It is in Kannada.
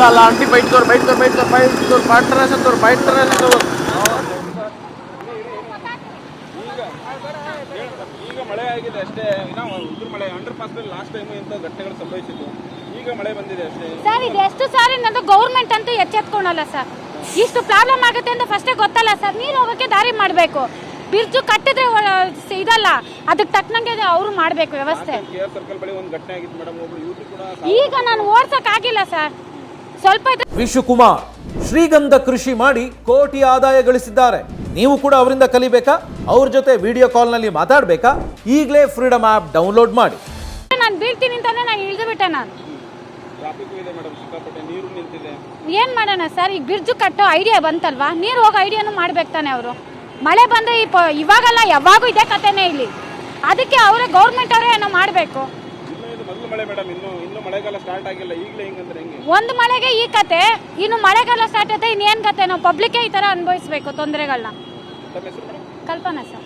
ಅಲ್ಲ ಆಂಟಿ ಬೈಟ್ ತೋರ್ ಬೈಟ್ ತೋರ್ ಬೈಟ್ ತೋರ್ ಬೈಟ್ ತೋರ್ ಪಾಟ್ರ ತೋರ್ ಬೈಟ್ ತರ ತೋರ್ ಈಗ ಮಳೆ ಆಗಿದೆ ಅಷ್ಟೇ. ಇನ್ನ ಉದುರು ಮಳೆ ಅಂಡರ್ ಪಾಸ್ ಲಾಸ್ಟ್ ಟೈಮ್ ಇಂಥ ಘಟನೆಗಳು ಸಂಭವಿಸಿದ್ದು ಈಗ ಮಳೆ ಬಂದಿದೆ ಅಷ್ಟೇ. ಸರ್ ಇದು ಎಷ್ಟು ಸಾರಿ ನಂದು ಗೌರ್ಮೆಂಟ್ ಅಂತೂ ಎಚ್ಚೆತ್ಕೊಳಲ್ಲ ಸರ್ ಇಷ್ಟು ಪ್ರಾಬ್ಲಮ್ ಆಗುತ್ತೆ ಅಂತ ಫಸ್ಟೇ ಗೊತ್ತಲ್ಲ ಸರ್ ನೀರು ಹೋಗೋಕ್ಕೆ ದಾರಿ ಮಾಡಬೇಕು. ಬಿರ್ಜು ಕಟ್ಟಿದ್ರೆ ಇದಲ್ಲ. ಅದಕ್ಕೆ ತಕ್ಕನಂಗೆ ಅವರು ಮಾಡಬೇಕು ವ್ಯವಸ್ಥೆ. ಕೆ ಸರ್ಕಲ್ ಬಳಿ ಒಂದು ಘಟನೆ ಆಗಿತ್ತು ಮೇಡಮ್ ಒಬ್ರು ಯುವತಿ ಕೂಡ ಈಗ ನಾನು ಓಡ್ಸಕ್ ಆಗಿಲ್ಲ ಸರ್ ಸ್ವಲ್ಪ ಇದು ವಿಶುಕುಮಾರ್ ಶ್ರೀಗಂಧ ಕೃಷಿ ಮಾಡಿ ಕೋಟಿ ಆದಾಯ ಗಳಿಸಿದ್ದಾರೆ. ನೀವು ಕೂಡ ಅವರಿಂದ ಕಲಿಬೇಕಾ? ಅವ್ರ ಜೊತೆ ವಿಡಿಯೋ ಕಾಲ್ನಲ್ಲಿ ಮಾತಾಡಬೇಕಾ? ಈಗಲೇ ಫ್ರೀಡಮ್ ಆ್ಯಪ್ ಡೌನ್ಲೋಡ್ ಮಾಡಿ. ನಾನು ಬೀಳ್ತೀನಿ ಅಂತಾನೆ ನಾನು ಇಳಿದು ಬಿಟ್ಟೆ ನಾನು. ಟ್ರಾಫಿಕ್ ಇದೆ ಮೇಡಮ್ ಸಿಕ್ಕಾಪಟ್ಟೆ ನೀರು ನಿಂತಿದೆ. ಏನ್ ಮಾಡೋಣ ಸರ್? ಈಗ ಬಿರ್ಜು ಕಟ್ಟೋ ಐಡಿಯಾ ಬಂತಲ್ವಾ? ನೀರು ಹೋಗೋ ಐಡಿಯಾನು ಮಾಡ್ಬೇಕು ತಾನೆ ಅವರು. ಮಳೆ ಬಂದ್ರೆ ಈ ಪ- ಇವಾಗಲ್ಲ ಯಾವಾಗೂ ಇದೆ ಕಥೆನೇ ಇಲ್ಲಿ. ಅದಕ್ಕೆ ಅವರೇ ಗೌರ್ಮೆಂಟ್ ಅವರೇ ಏನೋ ಮಾಡಬೇಕು. ಇನ್ನು ಇದು ಮೊದಲು ಮಳೆ ಮೇಡಮ್ ಇನ್ನು ಇನ್ನು ಮಳೆಗಾಲ ಸ್ಟಾರ್ಟ್ ಆಗಿಲ್ಲ. ಈಗಲೇ ಹಿಂಗಂದ್ರೆ ಹೆಂಗೆ? ಒಂದು ಮಳೆಗೆ ಈ ಕತೆ ಇನ್ನು ಮಳೆಗಾಲ ಸ್ಟಾರ್ಟ್ ಆಯ್ತಾ ಇನ್ನೇನು ಕತೆ? ನಾವು ಪಬ್ಲಿಕ್ ಈ ತರ ಅನುಭವಿಸ್ಬೇಕು ತೊಂದರೆಗಳನ್ನ ಕಲ್ಪನಾ ಸರ್.